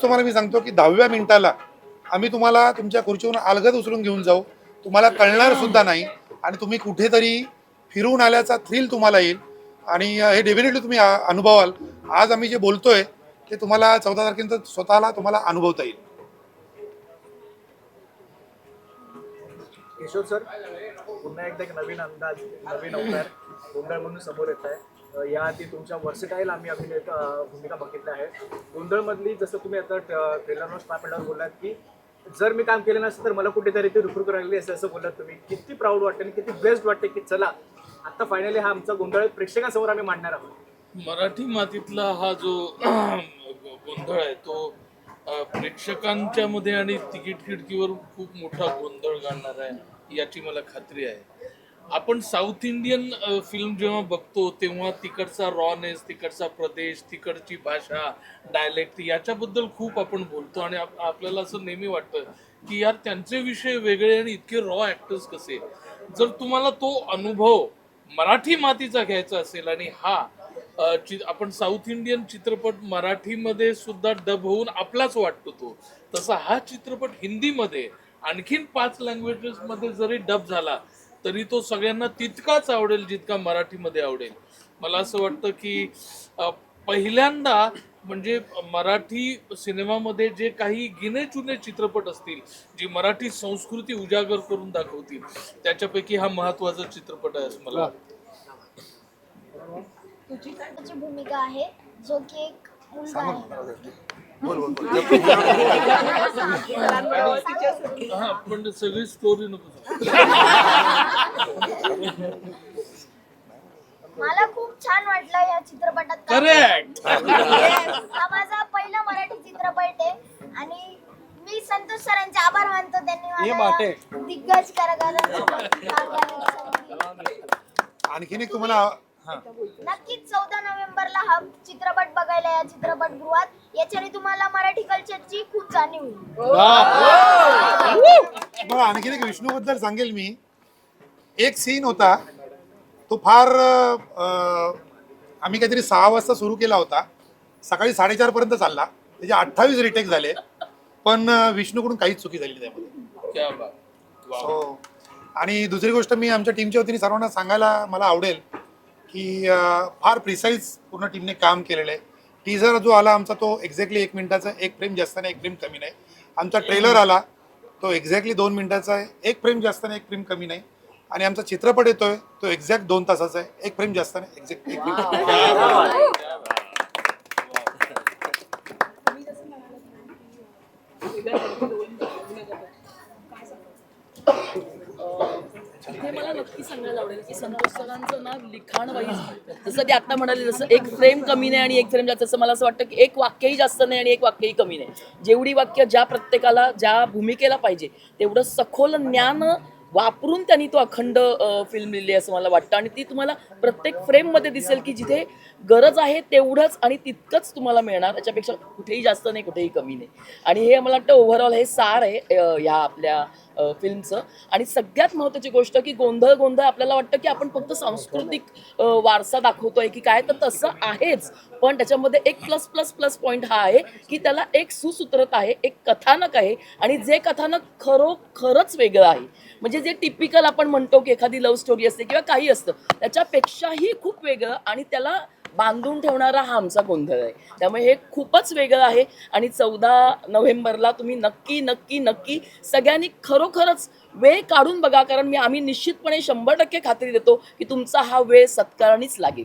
आधीच तुम्हाला मी सांगतो की दहाव्या मिनिटाला आम्ही तुम्हाला तुमच्या खुर्चीवरून अलगद उचलून घेऊन जाऊ. तुम्हाला कळणार सुद्धा नाही. आणि तुम्ही कुठेतरी फिरून आल्याचा थ्रिल तुम्हाला येईल. आणि हे डेफिनेटली तुम्ही अनुभवाल. आज आम्ही जे बोलतोय ते तुम्हाला चौदा तारखेनंतर स्वतःला तुम्हाला अनुभवता येईल. किशोर सर पुन्हा एकदा एक नवीन अंदाज नवीन अवतार गोंधळ म्हणून समोर येत आहे. या आधी तुमच्या वर्सटाईल आम्ही अभिनेता भूमिका बघितल्या आहेत. गोंधळमधली जसं तुम्ही आता ट्रेलरवर स्टार बोललात की जर मी काम केलं नसतं तर मला कुठेतरी ते रिक्रूट करायला असं असं बोललात तुम्ही. किती प्राऊड वाटते आणि किती बेस्ट वाटते की चला आता फायनली हा आमचा गोंधळ प्रेक्षकांसमोर आम्ही मांडणार आहोत. मराठी मातीतला हा जो गोंधळ आहे तो प्रेक्षकांच्या मध्ये आणि तिकीट खिडकीवर खूप मोठा गोंधळ घालणार आहे याची मला खात्री आहे. आपण साऊथ इंडियन फिल्म जेव्हा बघतो तेव्हा तिकडचा रॉनेस तिकडचा प्रदेश तिकडची भाषा डायलेक्ट याच्याबद्दल खूप आपण बोलतो. आणि आपल्याला असं नेहमी वाटतं की यार त्यांचे विषय वेगळे आणि इतके रॉ ॲक्टर्स कसे जर तुम्हाला तो अनुभव मराठी मातीचा घ्यायचा असेल आणि हा आपण साऊथ इंडियन चित्रपट मराठीमध्ये सुद्धा डब होऊन आपलाच वाटतो तो तसा हा चित्रपट हिंदीमध्ये आणखीन पाच लँग्वेजेस मध्ये जरी डब झाला तरी तो सगळ्यांना तितकाच आवडेल जितका मराठीमध्ये आवडेल. मला असं वाटतं की पहिल्यांदा म्हणजे मराठी सिनेमामध्ये जे काही गिने चुने चित्रपट असतील जी मराठी संस्कृती उजागर करून दाखवतील त्याच्यापैकी हा महत्त्वाचा चित्रपट आहे असं मला भूमिका आहे? जो की एक मुलगा आहे. हा पण सगळी स्टोरी नको. मला खूप छान वाटलं या चित्रपटात काम करेक्ट हा माझा पहिला मराठी चित्रपट आहे. आणि मी संतोष सरांचे आभार मानतो. त्यांनी मला या दिग्गज कलाकारांसाठी आणखीन एक तुम्हाला हा नक्कीच चौदा नोव्हेंबरला हा चित्रपट बघायला या चित्रपटगृहात याच्याने तुम्हाला मराठी कल्चरची खूप जाणीव होईल. बरं आणखीन एक विष्णूबद्दल सांगेल मी. एक सीन होता तो फार अं, आम्ही काहीतरी सहा वाजता सुरू केला होता. सकाळी साडेचार पर्यंत चालला. त्याचे अठ्ठावीस रिटेक झाले. पण अं, विष्णूकडून काहीच चुकी झाली नाही त्यामध्ये. क्या बात. वाव. हो आणि दुसरी गोष्ट मी आमच्या टीमच्या वतीने सर्वांना सांगायला मला आवडेल की अं, फार प्रिसाईज पूर्ण टीमने काम केलेलं आहे. टीझर जो आला आमचा तो एक्झॅक्टली एक मिनिटाचा एक फ्रेम जास्त नाही एक फ्रेम कमी नाही. आमचा ट्रेलर आला तो एक्झॅक्टली दोन मिनिटाचा आहे. एक फ्रेम जास्त नाही एक फ्रेम कमी नाही. आणि आमचा चित्रपट येतोय तो एक्झॅक्ट दोन तासाचा आहे. एक फ्रेम जास्त नाही एक्झॅक्ट एक फ्रेम हे मला नक्की सांगायला आवडेल की संतोष सरांचं नाव लिखाण वाईज जसं ते आता म्हणाले जसं एक फ्रेम कमी नाही आणि एक फ्रेम जास्त असं मला असं वाटतं की एक वाक्यही जास्त नाही आणि एक वाक्यही कमी नाही. जेवढी वाक्य ज्या प्रत्येकाला ज्या भूमिकेला पाहिजे तेवढं सखोल ज्ञान वापरून त्यांनी तो अखंड फिल्म लिहिली असं मला वाटतं. आणि ती तुम्हाला प्रत्येक फ्रेममध्ये दिसेल की जिथे गरज आहे तेवढंच आणि तितकंच तुम्हाला मिळणार. त्याच्यापेक्षा कुठेही जास्त नाही कुठेही कमी नाही. आणि हे मला वाटतं ओव्हरऑल हे सार आहे ह्या आपल्या फिल्मचं आणि सगळ्यात महत्त्वाची गोष्ट की गोंधळ गोंधळ आपल्याला वाटतं की आपण फक्त सांस्कृतिक वारसा दाखवतोय की काय? तर तसं आहेच. पण त्याच्यामध्ये एक प्लस प्लस प्लस पॉईंट हा आहे की त्याला एक सुसूत्रता आहे एक कथानक आहे आणि जे कथानक खरोखरच वेगळं आहे. म्हणजे जे टिपिकल आपण म्हणतो की एखादी लव्ह स्टोरी असते किंवा काही असतं त्याच्यापेक्षाही खूप वेगळं आणि त्याला बांधून ठेवणारा हा आमचा गोंधळ आहे. त्यामुळे हे खूपच वेगळं आहे आणि चौदा नोव्हेंबरला तुम्ही नक्की नक्की नक्की सगळ्यांनी खरोखरच वेळ काढून बघा कारण मी आम्ही निश्चितपणे शंभर टक्के खात्री देतो की तुमचा हा वेळ सत्कारणीच लागेल.